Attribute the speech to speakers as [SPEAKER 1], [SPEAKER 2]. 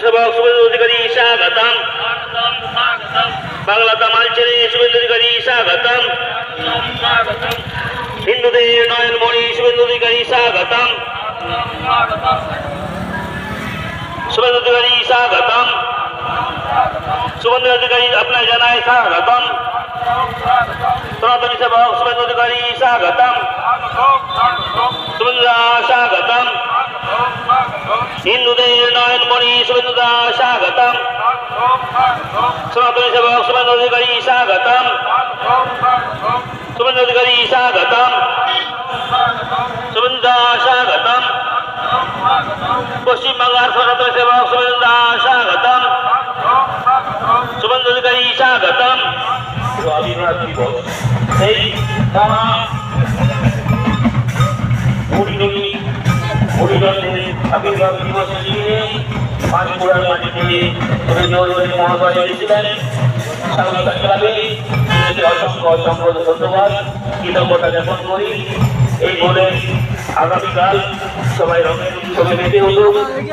[SPEAKER 1] শুভেন্দু অধিকারী স্বাগতম। বাংলা তামাল শুভেন্দু অধিকারী স্বাগতম। হিন্দুদের নয়নমণি শুভেন্দু অধিকারী স্বাগতম। শুভেন্দু অধিকারী স্বাগতম। শুভেন্দু অধিকারী আপনার জানায় স্বাগতম। সনাতনী সেবক শুভেন্দু অধিকারী স্বাগতম শুভেন্দু দাস স্বাগতম হিন্দুদের নয়নমণি শুভেন্দু দাস, স্বাগতম। সনাতনী সেবক শুভেন্দু অধিকারী, স্বাগতম। শুভেন্দু অধিকারী, স্বাগতম। শুভেন্দু দাস, স্বাগতম। পশ্চিমবাংলার সনাতনী সেবক শুভেন্দু দাস, স্বাগতম। শুভেন্দু অধিকারী, স্বাগতম।
[SPEAKER 2] সেই তারা হরিণী হরিণের আবির্ভাব দিবসে নিয়ে পাঁচপুরার মাটিতে রবীন্দ্র মহাশয় এসেছিলেন স্বাগত ক্লাবে অসংখ্য অসংখ্য ধন্যবাদ কৃতজ্ঞতা জ্ঞাপন করি এই বলে আগামীকাল সবাই রঙের উৎসবে মেতে পরিচালনা